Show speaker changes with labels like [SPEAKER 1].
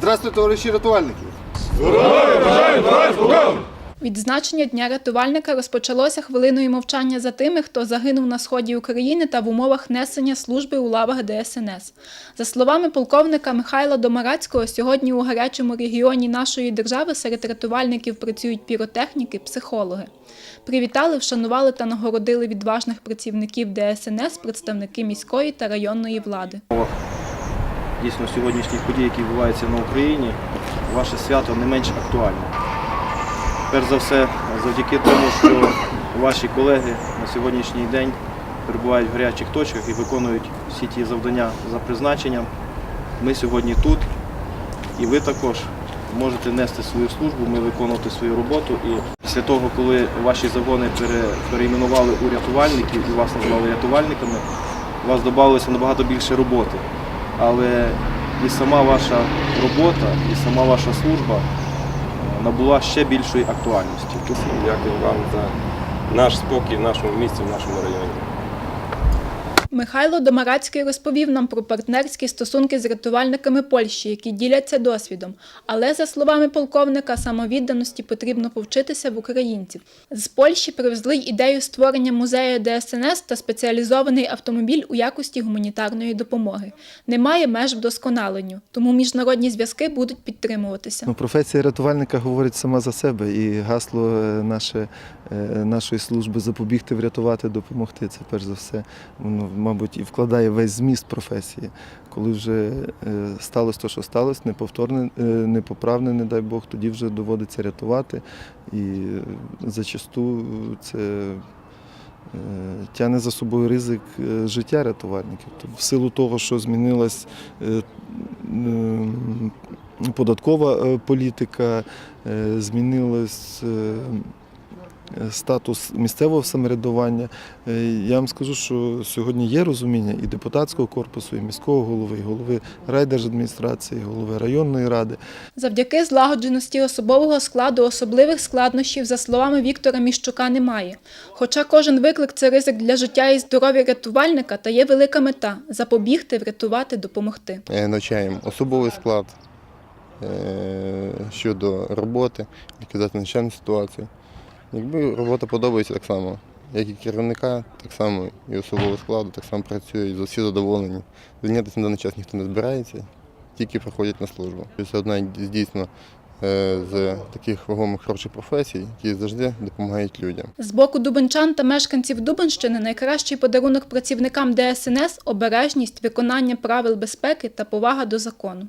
[SPEAKER 1] Здравствуйте, товариші рятувальники!
[SPEAKER 2] Відзначення Дня рятувальника розпочалося хвилиною мовчання за тими, хто загинув на сході України та в умовах несення служби у лавах ДСНС. За словами полковника Михайла Домарацького, сьогодні у гарячому регіоні нашої держави серед рятувальників працюють піротехніки, психологи. Привітали, вшанували та нагородили відважних працівників ДСНС представники міської та районної влади.
[SPEAKER 3] Дійсно сьогоднішніх подій, які відбуваються на Україні, ваше свято не менш актуальне. Перш за все, завдяки тому, що ваші колеги на сьогоднішній день перебувають в гарячих точках і виконують всі ті завдання за призначенням. Ми сьогодні тут, і ви також можете нести свою службу, ми виконувати свою роботу. І після того, коли ваші загони пере- перейменували у рятувальників і вас назвали рятувальниками, у вас додалося набагато більше роботи. Але і сама ваша робота, і сама ваша служба е, набула ще більшої актуальності.
[SPEAKER 4] Дякую вам за наш спокій в нашому місті, в нашому районі.
[SPEAKER 2] Михайло Домарацький розповів нам про партнерські стосунки з рятувальниками Польщі, які діляться досвідом. Але, за словами полковника, самовідданості потрібно повчитися в українців. З Польщі привезли ідею створення музею ДСНС та спеціалізований автомобіль у якості гуманітарної допомоги. Немає меж вдосконаленню, тому міжнародні зв'язки будуть підтримуватися.
[SPEAKER 5] Ну, професія рятувальника говорить сама за себе, і гасло е, наше, е, нашої служби запобігти, врятувати, допомогти. Це перш за все, воно, мабуть, і вкладає весь зміст професії. Коли вже е, сталося те, що сталося, неповторне, е, непоправне, не дай Бог, тоді вже доводиться рятувати. І зачасту це е, тягне за собою ризик життя рятувальників. Тобто, в силу того, що змінилась податкова політика, змінилась статус місцевого самоврядування. Е, Я вам скажу, що сьогодні є розуміння і депутатського корпусу, і міського голови, і голови райдержадміністрації, і голови районної ради.
[SPEAKER 2] Завдяки злагодженості особового складу особливих складнощів, за словами Віктора Міщука, немає. Хоча кожен виклик це ризик для життя і здоров'я рятувальника, та є велика мета запобігти, врятувати, допомогти.
[SPEAKER 6] Е, навчаємо особовий склад е, щодо роботи, ліквідації надзвичайної ситуації. Якби робота подобається так само, як і керівника, так само і особового складу, так само працюють, всі задоволені. Звільнятися на даний час ніхто не збирається, тільки приходять на службу. Це одна дійсно е, з таких вагомих хороших професій, які завжди допомагають людям.
[SPEAKER 2] З боку дубенчан та мешканців Дубенщини найкращий подарунок працівникам ДСНС – обережність, виконання правил безпеки та повага до закону.